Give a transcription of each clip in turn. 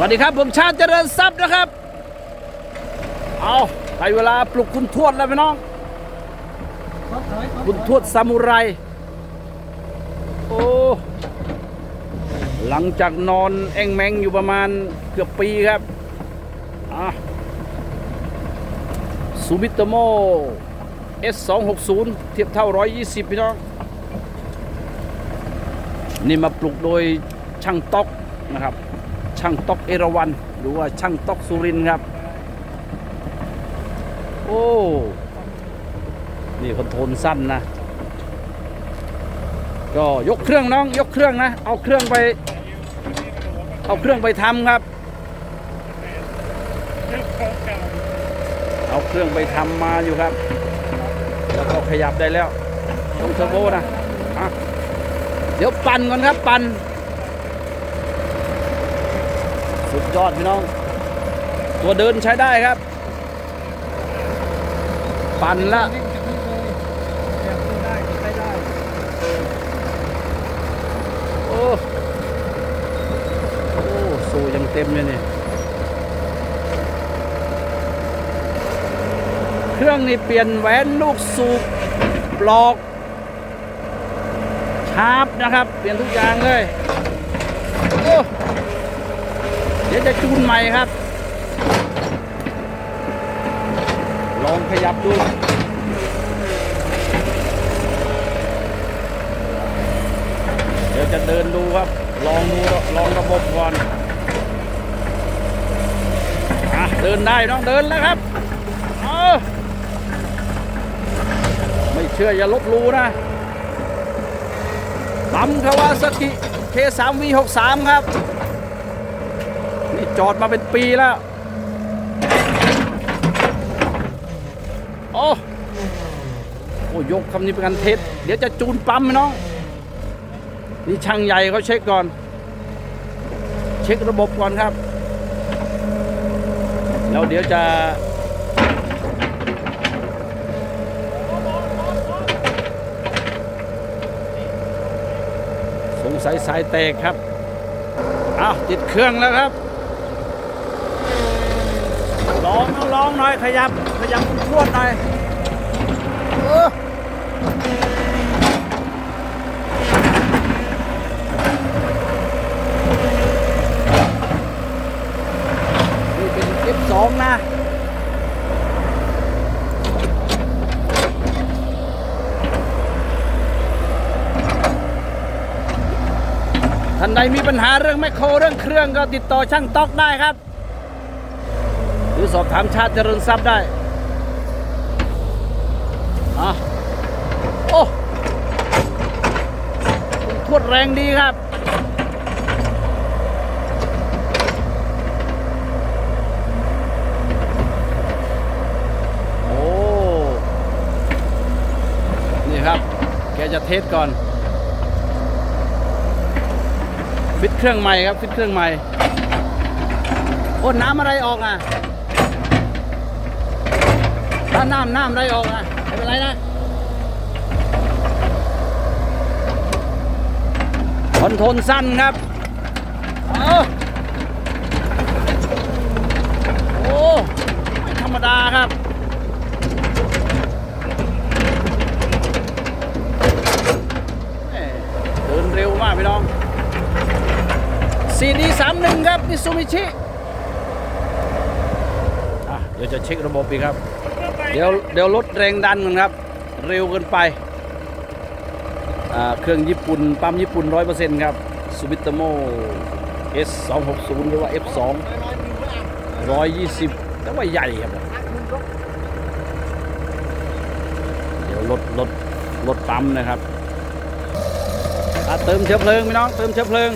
วัสดีครับ ผมชาติเจริญทรัพย์นะครับ เอาไปเวลาปลุกคุณทวดแล้วพี่น้อง คุณทวดซามูไร โอ้ หลังจากนอนแองแมงอยู่ประมาณเกือบปีครับอะซูมิโตโม S260 เทียบเท่า 120 พี่น้อง นี่มาปลุกโดยช่างต๊อกนะครับ ช่างต๊อกเอราวันหรือว่าช่างต๊อกสุรินครับ โอ้นี่คอนโทรลสั้นนะ ก็ยกเครื่องน้องยกเครื่องนะ เอาเครื่องไป เอาเครื่องไปทำครับ เอาเครื่องไปทำมาอยู่ครับ แล้วก็ขยับได้แล้วต้องเทอร์โบนะะเดี๋ยวปั่นก่อนครับปั่น สุดยอดพี่น้อง ตัวเดินใช้ได้ครับ ปั่นละโอ้โอ้สูยังเต็มเลยเนี่ยเครื่องนี่เปลี่ยนแหวนลูกสูบปลอกชาร์ปนะครับ เปลี่ยนทุกอย่างเลย โอ้ เดี๋ยวจะจูนใหม่ครับ ลองขยับดูเดี๋ยวจะเดินดูครับ ลองดูลองระบบก่อนอะเดินได้น้องเดินแล้วครับเออไม่เชื่ออย่าลบลูนะปั๊มคาวาซากิ K3V63 ครับ จอดมาเป็นปีแล้ว โอ้โอ้ยกคำนี้เป็นการเทสเดี๋ยวจะจูนปั๊มไหมน้อง นี่ช่างใหญ่เขาเช็คก่อน เช็คระบบก่อนครับ แล้วเดี๋ยวจะสงสัยสายแตกครับ อ้าวติดเครื่องแล้วครับ ล องลองหน่อยขยับขยับพวดหน่อยเออนี่เป็น F2 นะท่านใดมีปัญหาเรื่องแมคโครเรื่องเครื่องก็ติดต่อช่างต๊อกได้ครับห รือสอบถามชาติเจริญทรัพย์ได้อะโอ้ขวดแรงดีครับ โอ้ นี่ครับ แกจะเทสก่อน ฟิตเครื่องใหม่ครับ ฟิตเครื่องใหม่ โอ้ น้ำอะไรออกอะ ถ้าน้ำน้ำอะไรออกอะไม่เป็นไรนะคอนโทรลสั้นครับเอาโอ้ไม่ธรรมดาครับแหม่เดินเร็วมากพี่น้อง CD 3 1 ครับมิซูมิชิอะเดี๋ยวจะเช็คระบบอีกครับ เดี๋ยวเดี๋ยวลดแรงดันกันครับ เร็วเกินไป เครื่องญี่ปุ่น ปั๊มญี่ปุ่น100%ครับซูบิตโม S 2 6 0หรือว่า F 2 120แต่ว่าใหญ่ครับ เดี๋ยวลดลดลดปั๊มนะครับเติมเชื้อเพลิงพี่น้อง เติมเชื้อเพลิง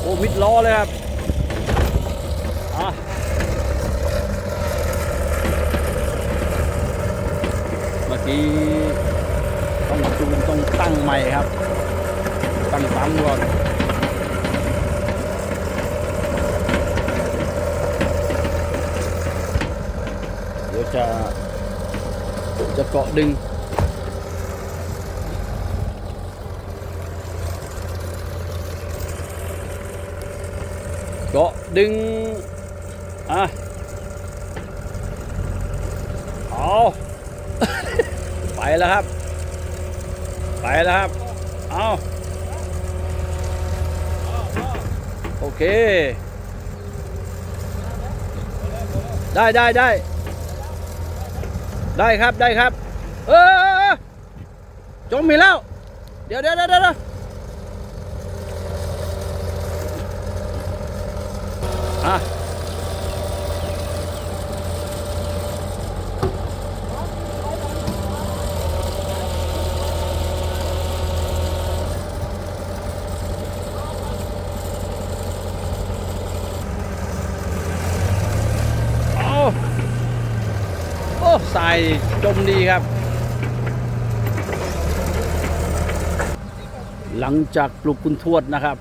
โอ้มิดล้อเลยครับอะเมื่อ กี้ต้องจูนต้องตั้งใหม่ครับ ตั้งปั๊มก่อนเดี๋ยวจะจะเกาะดึงก็ดึงอะเอา แล้วครับ ไปแล้วครับ เอาโอเค ได้ได้ได้ ได้ครับได้ครับ เออจมมีแล้ว เดี๋ยวเดี๋ยวเดี๋ยวเดี๋ยวอะเอา โอ้ใส่จมดีครับ หลังจากปลุกคุณทวดนะครับ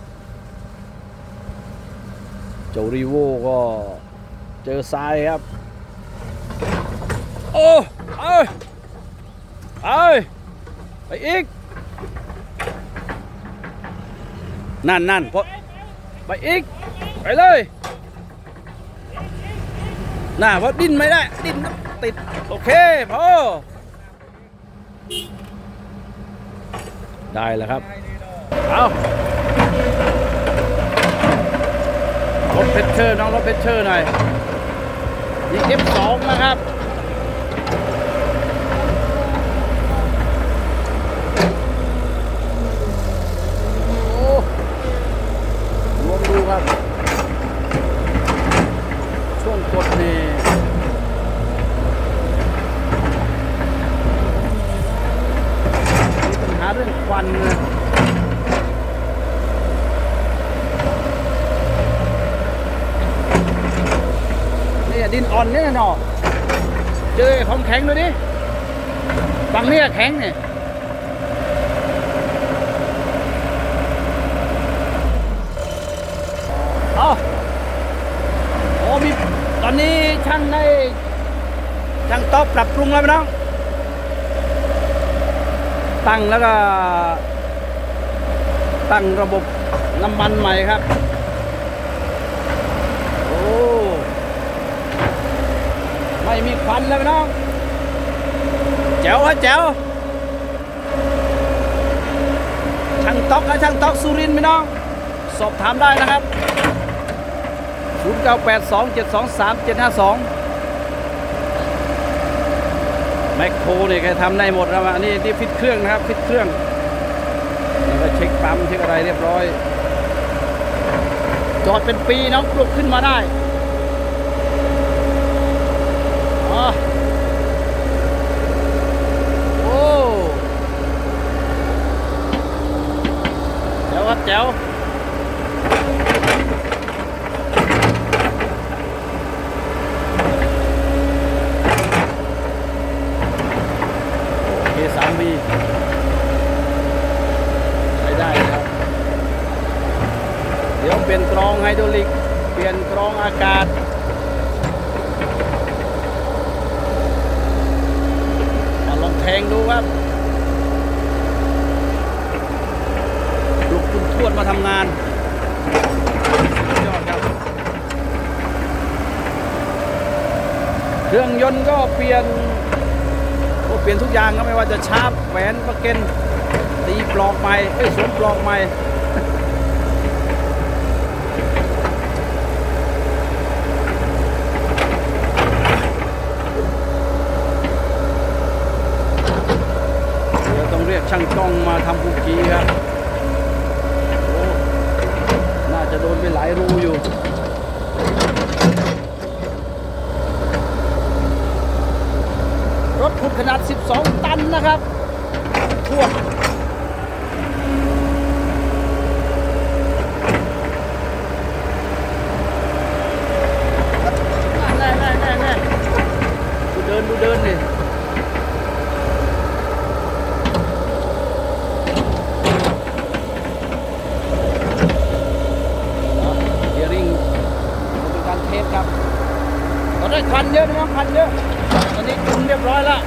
เจ้ารีโวก็เจอทรายครับ โอ้เอ้ยเอ้ยไปอีก นั่นนั่นพอไปอีก ไปเลย น่าเพราะดิ้นไม่ได้ ดิ้น ติด โอเคพอได้แล้วครับ เอารถเพชรเชอร์น้องรถเพชรเชอร์หน่อยนี่ F2 นะครับ โอ้ลวงดูครับ ช่วงกดนี่มีปัญหาเรื่องควันนะ นี่ ดินอ่อนเนี่ยนาะเจอของแข็งดูดิฝั่งนี้แข็งเนี่ยเอาโอ้มีตอนนี้ช่างได้ช่างต๊อบปรับปรุงแล้วไหมน้องตั้งแล้วก็ตั้งระบบน้ำมันใหม่ครับ โอ้ ไม่มีควันแล้วพี่น้องแจ๋วฮะแจ๋วช่างตอกนะช่างตอกสุรินพี่น้องสอบถามได้นะครับ0982 723 752 แมคโครเนี่ยแกทำได้หมดแล้วอันนี้ที่ฟิตเครื่องนะครับฟิตเครื่องแล้วก็เช็คปั๊มเช็คอะไรเรียบร้อย จอดเป็นปีน้องปลุกขึ้นมาได้ อ๋อโอ้แจ๋วครับแจ๋วโอเคสามบีใช้ได้ครับ เดี๋ยวเปลี่ยนกรองไฮดรอลิก เปลี่ยนกรองอากาศมาลองแทงดูครับปลุกคุณทวดมาทำงานสุดยอดครับ เครื่องยนต์ก็เปลี่ยนก็เปลี่ยนทุกอย่างก็ไม่ว่าจะชาร์ปแหวนประเก็นตีปลอกใหม่เอ้สวมปลอกใหม่เดี๋ยวต้องเรียกช่างกล้องมาทำบุกีครับ น่าจะโดนไปหลายรูอยู่ รถขุดขนาด 12 ตันนะครับทวดแน่แน่แน่แน่ดูเดินดูเดินนี่เดียริงเป็นการเทสครับตอนนี้คันเยอะนะครับคันเยอะตอ นี้คุมเรียบร้อยแล้ว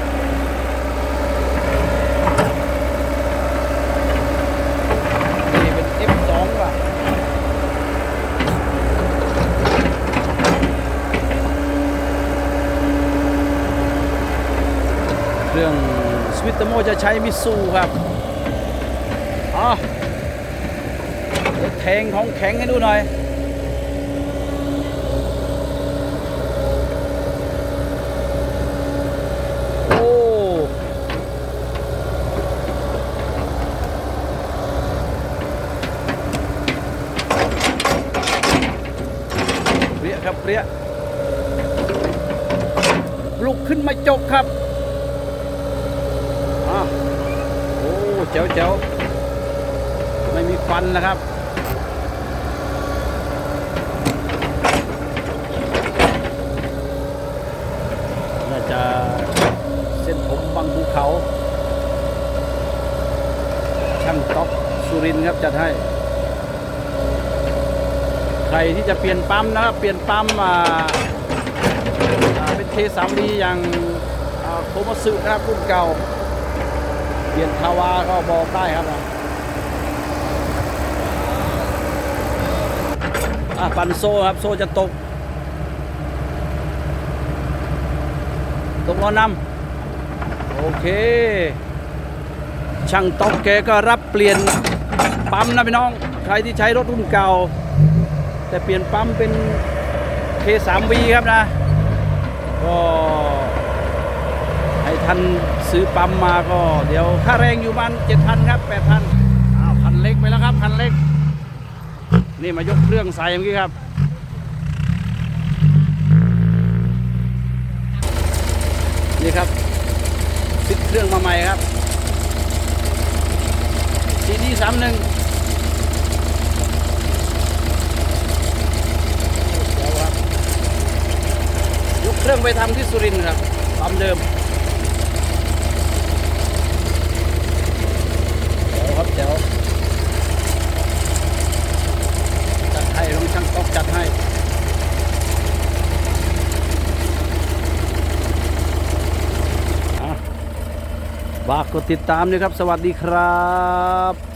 นี่เป็น F2 ว่ะเรื่องสวิตเตอร์โมจะใช้มิสูครับอ๋อแทงของแข็งให้ดูหน่อย ครับเปรี้ยปลุกขึ้นมาจกครับอะโอ้เจ๋วเจ๋วไม่มีควันนะครับน่าจะเส้นผมบางภูเขา ช่างต๊อกสุรินครับจัดให้ รที่จะเปลี่ยนปั๊มนะครับเปลี่ยนปั๊มเป็นเคสามดีอย่างโคมาสึนะครับรุ่นเก่า เปลี่ยนคาวาก็บอกได้ครับปันโซ่ครับ โซ่จะตก ตกล้อนำโอเค ช่างตอกแกก็รับเปลี่ยนปั๊มนะพี่น้อง ใครที่ใช้รถรุ่นเก่า แต่เปลี่ยนปั๊มเป็น K3V ครับนะ ก็ให้ท่านซื้อปั๊มมาก็ เดี๋ยวค่าแรงอยู่บ้าน7,000ครับ8,000อ้าวคันเล็กไปแล้วครับคันเล็ก นี่มายกเครื่องใส่เมื่อกี้ครับนี่ครับติดเครื่องมาใหม่ครับ CD สามหนึ่งเดี๋ยวครับ ยก เครื่องไปทำที่สุรินทร์ครับปั๊มเดิมเดี๋ยวครับเดี๋ยวจัดให้ลงช่างตอกจัดให้ฝากกดติดตามด้วยครับ สวัสดีครับ